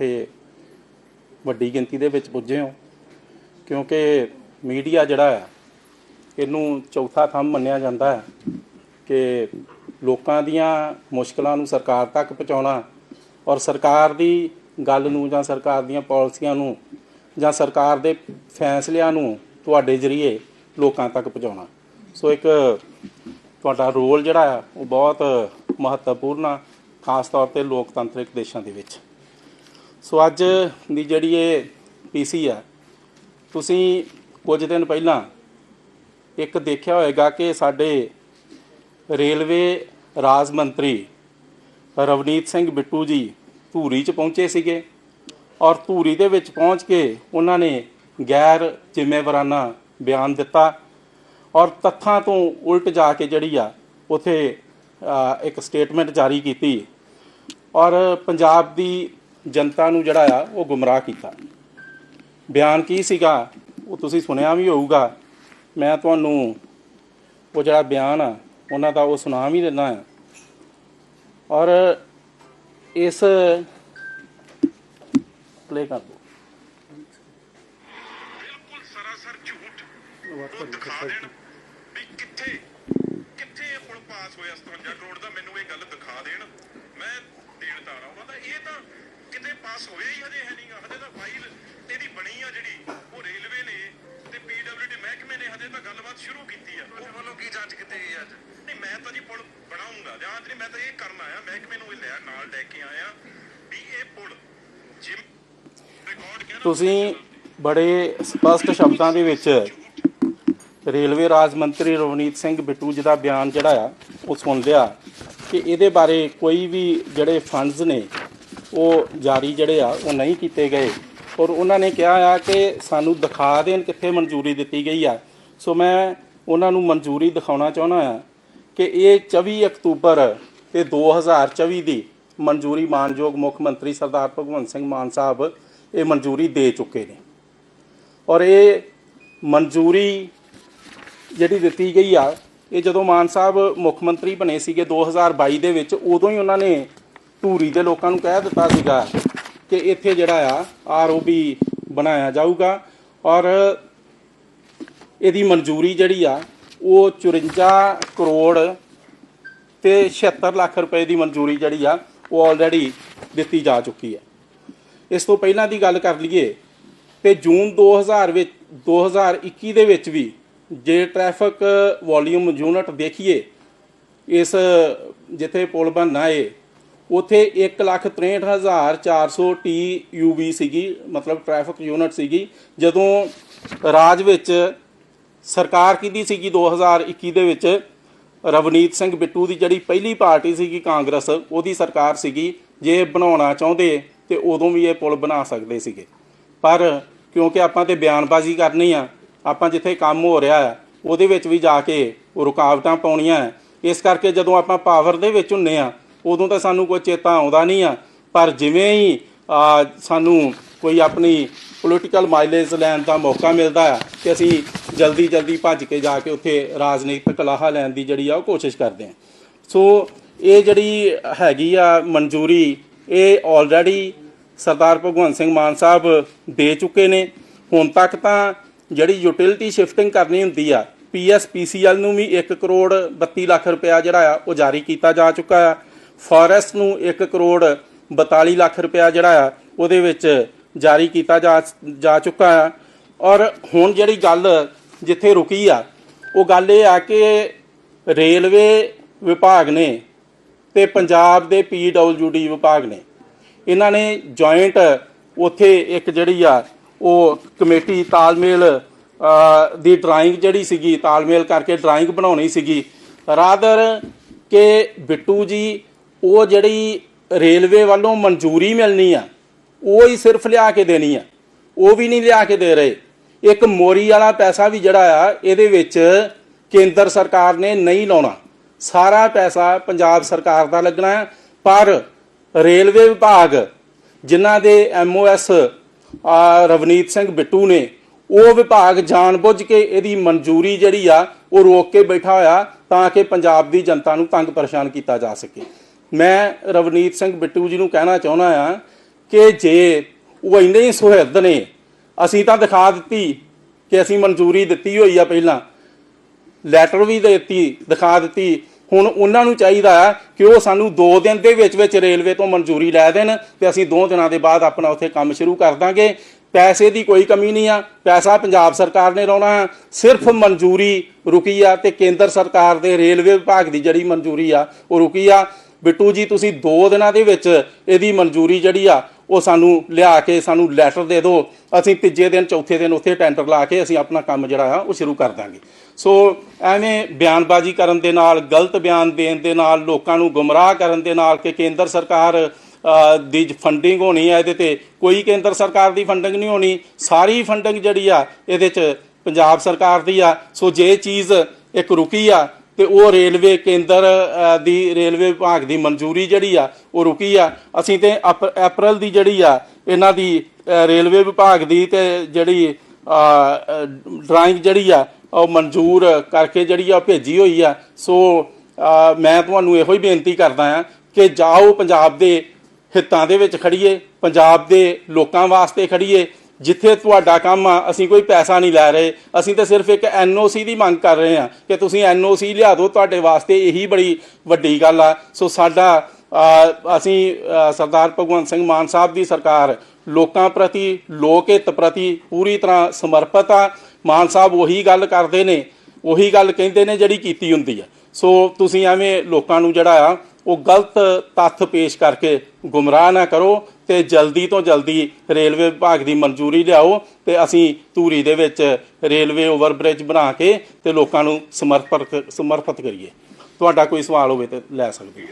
ਇੱਥੇ ਵੱਡੀ ਗਿਣਤੀ ਦੇ ਵਿੱਚ ਪੁੱਜੇ ਹੋ, ਕਿਉਂਕਿ ਮੀਡੀਆ ਜਿਹੜਾ ਹੈ, ਇਹਨੂੰ ਚੌਥਾ ਥੰਮ ਮੰਨਿਆ ਜਾਂਦਾ ਹੈ ਕਿ ਲੋਕਾਂ ਦੀਆਂ ਮੁਸ਼ਕਲਾਂ ਨੂੰ ਸਰਕਾਰ ਤੱਕ ਪਹੁੰਚਾਉਣਾ ਔਰ ਸਰਕਾਰ ਦੀ ਗੱਲ ਨੂੰ ਜਾਂ ਸਰਕਾਰ ਦੀਆਂ ਪਾਲਿਸੀਆਂ ਨੂੰ ਜਾਂ ਸਰਕਾਰ ਦੇ ਫੈਸਲਿਆਂ ਨੂੰ ਤੁਹਾਡੇ ਜ਼ਰੀਏ ਲੋਕਾਂ ਤੱਕ ਪਹੁੰਚਾਉਣਾ। ਸੋ ਇੱਕ ਤੁਹਾਡਾ ਰੋਲ ਜਿਹੜਾ ਆ ਉਹ ਬਹੁਤ ਮਹੱਤਵਪੂਰਨ ਆ, ਖਾਸ ਤੌਰ ਤੇ ਲੋਕਤੰਤਰਿਕ ਦੇਸ਼ਾਂ ਦੇ ਵਿੱਚ। ਸੋ ਅੱਜ ਦੀ ਜਿਹੜੀ ਇਹ ਪੀਸੀ ਆ, ਤੁਸੀਂ ਕੁਝ ਦਿਨ ਪਹਿਲਾਂ ਇੱਕ ਦੇਖਿਆ ਹੋਵੇਗਾ ਕਿ ਸਾਡੇ ਰੇਲਵੇ ਰਾਜ ਮੰਤਰੀ ਰਵਨੀਤ ਸਿੰਘ ਬਿੱਟੂ ਜੀ ਧੂਰੀ 'ਚ ਪਹੁੰਚੇ ਸੀਗੇ ਔਰ ਧੂਰੀ ਦੇ ਵਿੱਚ ਪਹੁੰਚ ਕੇ ਉਹਨਾਂ ਨੇ ਗੈਰ ਜ਼ਿੰਮੇਵਾਰਾਨਾ ਬਿਆਨ ਦਿੱਤਾ ਔਰ ਤੱਥਾਂ ਤੋਂ ਉਲਟ ਜਾ ਕੇ ਜਿਹੜੀ ਆ, ਉਥੇ ਇੱਕ ਸਟੇਟਮੈਂਟ ਜਾਰੀ ਕੀਤੀ ਔਰ ਪੰਜਾਬ ਦੀ ਜਨਤਾ ਨੂੰ ਜਿਹੜਾ ਆ ਉਹ ਗੁੰਮਰਾਹ ਕੀਤਾ। ਬਿਆਨ ਕੀ ਸੀਗਾ ਉਹ ਤੁਸੀਂ ਸੁਣਿਆ ਵੀ ਹੋਊਗਾ। ਮੈਂ ਤੁਹਾਨੂੰ ਉਹ ਜਿਹੜਾ ਬਿਆਨ ਆ ਉਹਨਾਂ ਦਾ ਉਹ ਸੁਣਾ ਵੀ ਦਿੰਦਾ ਆ। ਔਰ ਇਸ ਪਲੇ ਕਰ ਦਿਓ। ਬਿਲਕੁਲ ਸਰਾਸਰ ਝੂਠ। ਉਹ ਦਿਖਾ ਦੇਣ ਵੀ ਕਿੱਥੇ ਕਿੱਥੇ ਇਹ ਪੁਲ ਪਾਸ ਹੋਇਆ 57 ਕਰੋੜ ਦਾ। ਮੈਨੂੰ ਇਹ ਗੱਲ ਦਿਖਾ ਦੇਣ। ਮੈਂ ਦੇਣ ਤਾਂ ਆਉਣਾ ਤਾਂ ਇਹ ਤਾਂ ਕਿਤੇ ਪਾਸ ਹੋਇਆ ਹੀ ਹਜੇ ਹੈ ਨਹੀਂਗਾ ਹਜੇ ਤਾਂ ਫਾਈਲ ਇਹਦੀ ਬਣੀ ਆ ਜਿਹੜੀ ਉਹ ਰੇਲਵੇ ਨੇ ਤੇ ਪੀਡਬਲਯੂਡੀ ਮਹਿਕਮੇ ਨੇ ਹਜੇ ਤਾਂ ਗੱਲਬਾਤ ਸ਼ੁਰੂ ਕੀਤੀ ਆ। ਉਹ ਵੱਲੋਂ ਕੀ ਜਾਂਚ ਕੀਤੀ ਗਈ ਅੱਜ? ਨਹੀਂ ਮੈਂ ਤਾਂ ਜੀ ਪੁਲ ਬਣਾਉਂਗਾ ਜਾਂਚ ਨਹੀਂ ਮੈਂ ਤਾਂ ਇਹ ਕਰਨ ਆਇਆ ਮਹਿਕਮੇ ਨੂੰ ਇਹ ਲੈ ਨਾਲ ਲੈ ਕੇ ਆਇਆ ਵੀ ਇਹ ਪੁਲ ਜਿਮ ਤੁਸੀਂ ਬੜੇ ਸਪਸ਼ਟ ਸ਼ਬਦਾਂ ਦੇ ਵਿੱਚ ਰੇਲਵੇ ਰਾਜ ਮੰਤਰੀ ਰਵਨੀਤ ਸਿੰਘ ਬਿੱਟੂ ਜੀ ਦਾ ਬਿਆਨ ਜਿਹੜਾ ਆ ਉਹ ਸੁਣ ਲਿਆ ਕਿ ਇਹਦੇ ਬਾਰੇ ਕੋਈ ਵੀ ਜਿਹੜੇ ਫੰਡਸ ਨੇ ਉਹ ਜਾਰੀ ਜਿਹੜੇ ਆ, ਉਹ ਨਹੀਂ ਕੀਤੇ ਗਏ। ਔਰ ਉਹਨਾਂ ਨੇ ਕਿਹਾ ਆ ਕਿ ਸਾਨੂੰ ਦਿਖਾ ਦੇਣ ਕਿੱਥੇ ਮਨਜ਼ੂਰੀ ਦਿੱਤੀ ਗਈ ਆ। ਸੋ ਮੈਂ ਉਹਨਾਂ ਨੂੰ ਮਨਜ਼ੂਰੀ ਦਿਖਾਉਣਾ ਚਾਹੁੰਦਾ ਆ ਕਿ ਇਹ 24 ਅਕਤੂਬਰ ਤੇ 2024 ਦੀ ਮਨਜ਼ੂਰੀ ਮਾਨਯੋਗ ਮੁੱਖ ਮੰਤਰੀ ਸਰਦਾਰ ਭਗਵੰਤ ਸਿੰਘ ਮਾਨ ਸਾਹਿਬ ਇਹ ਮਨਜ਼ੂਰੀ ਦੇ ਚੁੱਕੇ ਨੇ। ਔਰ ਇਹ ਮਨਜ਼ੂਰੀ ਜਿਹੜੀ ਦਿੱਤੀ ਗਈ ਆ, ਇਹ ਜਦੋਂ ਮਾਨ ਸਾਹਿਬ ਮੁੱਖ ਮੰਤਰੀ ਬਣੇ ਸੀਗੇ 2022 ਦੇ ਵਿੱਚ, ਉਦੋਂ ਹੀ ਉਹਨਾਂ ਨੇ ਧੂਰੀ ਦੇ ਲੋਕਾਂ ਨੂੰ ਕਹਿ ਦਿੱਤਾ ਸੀਗਾ ਕਿ ਇੱਥੇ ਜਿਹੜਾ ਆ ਆਰਓਬੀ ਬਣਾਇਆ ਜਾਊਗਾ ਔਰ ਇਹਦੀ ਮਨਜ਼ੂਰੀ ਜਿਹੜੀ ਆ, ਉਹ 54 ਕਰੋੜ ਤੇ 76 ਲੱਖ ਰੁਪਏ ਦੀ ਮਨਜ਼ੂਰੀ ਜਿਹੜੀ ਆ, ਉਹ ਆਲਰੇਡੀ ਦਿੱਤੀ ਜਾ ਚੁੱਕੀ ਹੈ। ਇਸ ਤੋਂ ਪਹਿਲਾਂ ਦੀ ਗੱਲ ਕਰ ਲਈਏ ਤੇ ਜੂਨ 2000 ਵਿੱਚ 2021 ਦੇ ਵਿੱਚ ਵੀ ਜੇ ਟ੍ਰੈਫਿਕ ਵੋਲਿਊਮ ਯੂਨਿਟ ਦੇਖੀਏ, ਇਸ ਜਿੱਥੇ ਪੁਲ ਬਣਨਾ ਏ ਉਥੇ 163400 ਟੀ ਯੂਵੀ ਸੀਗੀ, ਮਤਲਬ ਟ੍ਰੈਫਿਕ ਯੂਨਿਟ ਸੀਗੀ। ਜਦੋਂ ਰਾਜ ਵਿੱਚ ਸਰਕਾਰ ਕਿਹਦੀ ਸੀਗੀ 2021 ਦੇ ਵਿੱਚ? ਰਵਨੀਤ ਸਿੰਘ ਬਿੱਟੂ ਦੀ ਜਿਹੜੀ ਪਹਿਲੀ ਪਾਰਟੀ ਸੀਗੀ ਕਾਂਗਰਸ, ਉਹਦੀ ਸਰਕਾਰ ਸੀਗੀ। ਜੇ ਬਣਾਉਣਾ ਚਾਹੁੰਦੇ ਤੇ ਉਦੋਂ ਵੀ ਇਹ ਪੁਲ ਬਣਾ ਸਕਦੇ ਸੀਗੇ। ਪਰ ਕਿਉਂਕਿ ਆਪਾਂ ਤੇ ਬਿਆਨਬਾਜ਼ੀ ਕਰਨੀ ਆ, ਆਪਾਂ ਜਿੱਥੇ ਕੰਮ ਹੋ ਰਿਹਾ ਹੈ ਉਹਦੇ ਵਿੱਚ ਵੀ ਜਾ ਕੇ ਰੁਕਾਵਟਾਂ ਪਾਉਣੀਆਂ ਇਸ ਕਰਕੇ ਜਦੋਂ ਆਪਾਂ ਪਾਵਰ ਦੇ ਵਿੱਚ ਹੁੰਨੇ ਆ ਉਦੋਂ ਤਾਂ ਸਾਨੂੰ ਕੋਈ ਚੇਤਾ ਆਉਂਦਾ ਨਹੀਂ ਆ। ਪਰ ਜਿਵੇਂ ਹੀ ਸਾਨੂੰ ਕੋਈ ਆਪਣੀ ਪੋਲੀਟੀਕਲ ਮਾਈਲੇਜ ਲੈਣ ਦਾ ਮੌਕਾ ਮਿਲਦਾ ਆ ਕਿ ਅਸੀਂ ਜਲਦੀ ਜਲਦੀ ਭੱਜ ਕੇ ਜਾ ਕੇ ਉੱਥੇ ਰਾਜਨੀਤਿਕ ਲਾਹਾ ਲੈਣ ਦੀ ਜਿਹੜੀ ਆ ਉਹ ਕੋਸ਼ਿਸ਼ ਕਰਦੇ ਹਾਂ ਸੋ ਇਹ ਜਿਹੜੀ ਹੈਗੀ ਆ ਮਨਜ਼ੂਰੀ, ਇਹ ਆਲਰੇਡੀ ਸਰਦਾਰ ਭਗਵੰਤ ਸਿੰਘ ਮਾਨ ਸਾਹਿਬ ਦੇ ਚੁੱਕੇ ਨੇ। ਹੁਣ ਤੱਕ ਤਾਂ ਜਿਹੜੀ ਯੂਟਿਲਿਟੀ ਸ਼ਿਫਟਿੰਗ ਕਰਨੀ ਹੁੰਦੀ ਆ ਪੀਐਸਪੀਸੀਐਲ ਨੂੰ ਵੀ 1 ਕਰੋੜ 32 ਲੱਖ ਰੁਪਇਆ ਜਿਹੜਾ ਆ ਉਹ ਜਾਰੀ ਕੀਤਾ ਜਾ ਚੁੱਕਾ ਆ। ਫੋਰੈਸਟ ਨੂੰ 1 ਕਰੋੜ 42 ਲੱਖ ਰੁਪਇਆ ਜਿਹੜਾ ਆ, ਉਹਦੇ ਵਿੱਚ ਜਾਰੀ ਕੀਤਾ ਜਾ ਚੁੱਕਾ ਆ। ਔਰ ਹੁਣ ਜਿਹੜੀ ਗੱਲ ਜਿੱਥੇ ਰੁਕੀ ਆ, ਉਹ ਗੱਲ ਇਹ ਆ ਕਿ ਰੇਲਵੇ ਵਿਭਾਗ ਨੇ ਤੇ ਪੰਜਾਬ ਦੇ ਪੀਡਬਲਯੂਡੀ ਵਿਭਾਗ ਨੇ, ਇਹਨਾਂ ਨੇ ਜੁਆਇੰਟ ਉੱਥੇ ਇੱਕ ਜਿਹੜੀ ਆ, ਉਹ ਕਮੇਟੀ ਤਾਲਮੇਲ ਦੀ ਡਰਾਇੰਗ ਜਿਹੜੀ ਸੀਗੀ, ਤਾਲਮੇਲ ਕਰਕੇ ਡਰਾਇੰਗ ਬਣਾਉਣੀ ਸੀਗੀ। ਰਾਦਰ ਕਿ ਬਿੱਟੂ ਜੀ ਉਹ ਜਿਹੜੀ ਰੇਲਵੇ ਵੱਲੋਂ ਮਨਜ਼ੂਰੀ ਮਿਲਣੀ ਆ, ਉਹ ਹੀ ਸਿਰਫ ਲਿਆ ਕੇ ਦੇਣੀ ਆ। ਉਹ ਵੀ ਨਹੀਂ ਲਿਆ ਕੇ ਦੇ ਰਹੇ। ਇੱਕ ਮੋਰੀ ਵਾਲਾ ਪੈਸਾ ਵੀ ਜਿਹੜਾ ਆ, ਇਹਦੇ ਵਿੱਚ ਕੇਂਦਰ ਸਰਕਾਰ ਨੇ ਨਹੀਂ ਲਾਉਣਾ। ਸਾਰਾ ਪੈਸਾ ਪੰਜਾਬ ਸਰਕਾਰ ਦਾ ਲੱਗਣਾ ਹੈ ਪਰ ਰੇਲਵੇ ਵਿਭਾਗ, ਜਿਨ੍ਹਾਂ ਦੇ ਐਮਓਐਸ ਰਵਨੀਤ ਸਿੰਘ ਬਿੱਟੂ ਨੇ, ਉਹ ਵਿਭਾਗ ਜਾਣਬੁੱਝ ਕੇ ਇਹਦੀ ਮਨਜ਼ੂਰੀ ਜਿਹੜੀ ਆ, ਉਹ ਰੋਕ ਕੇ ਬੈਠਾ ਹੋਇਆ ਤਾਂ ਕਿ ਪੰਜਾਬ ਦੀ ਜਨਤਾ ਨੂੰ ਤੰਗ ਪਰੇਸ਼ਾਨ ਕੀਤਾ ਜਾ ਸਕੇ। ਮੈਂ ਰਵਨੀਤ ਸਿੰਘ ਬਿੱਟੂ ਜੀ ਨੂੰ ਕਹਿਣਾ ਚਾਹੁੰਦਾ ਆ ਕਿ ਜੇ ਉਹ ਇੰਨੇ ਹੀ ਸੁਹਿਰਦ ਨੇ, ਅਸੀਂ ਤਾਂ ਦਿਖਾ ਦਿੱਤੀ ਕਿ ਅਸੀਂ ਮਨਜ਼ੂਰੀ ਦਿੱਤੀ ਹੋਈ ਆ ਪਹਿਲਾਂ। ਲੈਟਰ ਵੀ ਦੇ ਦਿੱਤੀ, ਦਿਖਾ ਦਿੱਤੀ। ਹੁਣ ਉਹਨਾਂ ਨੂੰ ਚਾਹੀਦਾ ਹੈ ਕਿ ਉਹ ਸਾਨੂੰ 2 ਦਿਨ ਦੇ ਵਿੱਚ ਵਿੱਚ ਰੇਲਵੇ ਤੋਂ ਮਨਜ਼ੂਰੀ ਲੈ ਦੇਣ ਤੇ ਅਸੀਂ 2 ਦਿਨਾਂ ਦੇ ਬਾਅਦ ਆਪਣਾ ਉੱਥੇ ਕੰਮ ਸ਼ੁਰੂ ਕਰ ਦਾਂਗੇ। ਪੈਸੇ ਦੀ ਕੋਈ ਕਮੀ ਨਹੀਂ ਆ। ਪੈਸਾ ਪੰਜਾਬ ਸਰਕਾਰ ਨੇ ਲਾਉਣਾ ਹੈ। ਸਿਰਫ ਮਨਜ਼ੂਰੀ ਰੁਕੀ ਆ ਤੇ ਕੇਂਦਰ ਸਰਕਾਰ ਦੇ ਰੇਲਵੇ ਵਿਭਾਗ ਦੀ ਜਿਹੜੀ ਮਨਜ਼ੂਰੀ ਆ, ਉਹ ਰੁਕੀ ਆ। ਬਿੱਟੂ ਜੀ, ਤੁਸੀਂ 2 ਦਿਨਾਂ ਦੇ ਵਿੱਚ ਇਹਦੀ ਮਨਜ਼ੂਰੀ ਜਿਹੜੀ ਆ, ਉਹ ਸਾਨੂੰ ਲਿਆ ਕੇ, ਸਾਨੂੰ ਲੈਟਰ ਦੇ ਦਿਓ। ਅਸੀਂ ਤੀਜੇ ਦਿਨ, ਚੌਥੇ ਦਿਨ ਉੱਥੇ ਟੈਂਡਰ ਲਾ ਕੇ ਅਸੀਂ ਆਪਣਾ ਕੰਮ ਜਿਹੜਾ ਆ, ਉਹ ਸ਼ੁਰੂ ਕਰ ਦਾਂਗੇ। ਸੋ ਐਵੇਂ ਬਿਆਨਬਾਜ਼ੀ ਕਰਨ ਦੇ ਨਾਲ, ਗਲਤ ਬਿਆਨ ਦੇਣ ਦੇ ਨਾਲ, ਲੋਕਾਂ ਨੂੰ ਗੁੰਮਰਾਹ ਕਰਨ ਦੇ ਨਾਲ ਕਿ ਕੇਂਦਰ ਸਰਕਾਰ ਦੀ ਫੰਡਿੰਗ ਹੋਣੀ ਹੈ ਇਹਦੇ ਤੇ, ਕੋਈ ਕੇਂਦਰ ਸਰਕਾਰ ਦੀ ਫੰਡਿੰਗ ਨਹੀਂ ਹੋਣੀ। ਸਾਰੀ ਫੰਡਿੰਗ ਜਿਹੜੀ ਆ, ਇਹਦੇ ਚ ਪੰਜਾਬ ਸਰਕਾਰ ਦੀ ਆ। ਸੋ ਜੇ ਚੀਜ਼ ਇੱਕ ਰੁਕੀ ਆ ਤੇ ਉਹ ਰੇਲਵੇ ਕੇਂਦਰ ਦੀ ਰੇਲਵੇ ਵਿਭਾਗ ਦੀ ਮਨਜ਼ੂਰੀ ਜਿਹੜੀ ਆ, ਉਹ ਰੁਕੀ ਆ। ਅਸੀਂ ਤੇ ਅਪ- ਅਪ੍ਰੈਲ ਦੀ ਜਿਹੜੀ ਆ, ਇਹਨਾਂ ਦੀ ਰੇਲਵੇ ਵਿਭਾਗ ਦੀ ਤੇ ਜਿਹੜੀ ਡਰਾਇੰਗ ਜਿਹੜੀ ਆ, ਉਹ ਮਨਜ਼ੂਰ ਕਰਕੇ ਜਿਹੜੀ ਆ, ਉਹ ਭੇਜੀ ਹੋਈ ਆ। ਸੋ ਮੈਂ ਤੁਹਾਨੂੰ ਇਹੋ ਹੀ ਬੇਨਤੀ ਕਰਦਾ ਆ ਕਿ ਜਾਓ ਪੰਜਾਬ ਦੇ ਹਿੱਤਾਂ ਦੇ ਵਿੱਚ ਖੜੀਏ, ਪੰਜਾਬ ਦੇ ਲੋਕਾਂ ਵਾਸਤੇ ਖੜੀਏ ਜਿੱਥੇ ਤੁਹਾਡਾ ਕੰਮ ਆ, ਅਸੀਂ ਕੋਈ ਪੈਸਾ ਨਹੀਂ ਲੈ ਰਹੇ। ਅਸੀਂ ਤਾਂ ਸਿਰਫ ਇੱਕ ਐਨਓਸੀ ਦੀ ਮੰਗ ਕਰ ਰਹੇ ਹਾਂ ਕਿ ਤੁਸੀਂ ਐਨਓਸੀ ਲਿਆ ਦਿਓ, ਤੁਹਾਡੇ ਵਾਸਤੇ ਇਹੀ ਬੜੀ ਵੱਡੀ ਗੱਲ ਆ। ਸੋ ਸਾਡਾ ਅਸੀਂ ਸਰਦਾਰ ਭਗਵੰਤ ਸਿੰਘ ਮਾਨ ਸਾਹਿਬ ਦੀ ਸਰਕਾਰ ਲੋਕਾਂ ਪ੍ਰਤੀ, ਲੋਕ ਹਿੱਤ ਪ੍ਰਤੀ ਪੂਰੀ ਤਰ੍ਹਾਂ ਸਮਰਪਿਤ ਆ। ਮਾਨ ਸਾਹਿਬ ਉਹੀ ਗੱਲ ਕਰਦੇ ਨੇ, ਉਹੀ ਗੱਲ ਕਹਿੰਦੇ ਨੇ ਜਿਹੜੀ ਕੀਤੀ ਹੁੰਦੀ ਆ। ਸੋ ਤੁਸੀਂ ਐਵੇਂ ਲੋਕਾਂ ਨੂੰ ਜਿਹੜਾ ਆ ਉਹ ਗਲਤ ਤੱਥ ਪੇਸ਼ ਕਰਕੇ ਗੁੰਮਰਾਹ ਨਾ ਕਰੋ ਤੇ ਜਲਦੀ ਤੋਂ ਜਲਦੀ ਰੇਲਵੇ ਵਿਭਾਗ ਦੀ ਮਨਜ਼ੂਰੀ ਲਿਆਓ ਤੇ ਅਸੀਂ ਧੂਰੀ ਦੇ ਵਿੱਚ ਰੇਲਵੇ ਓਵਰਬ੍ਰਿਜ ਬਣਾ ਕੇ ਤੇ ਲੋਕਾਂ ਨੂੰ ਸਮਰਪਿਤ ਸਮਰਪਿਤ ਕਰੀਏ। ਤੁਹਾਡਾ ਕੋਈ ਸਵਾਲ ਹੋਵੇ ਤੇ ਲੈ ਸਕਦੇ ਹੋ।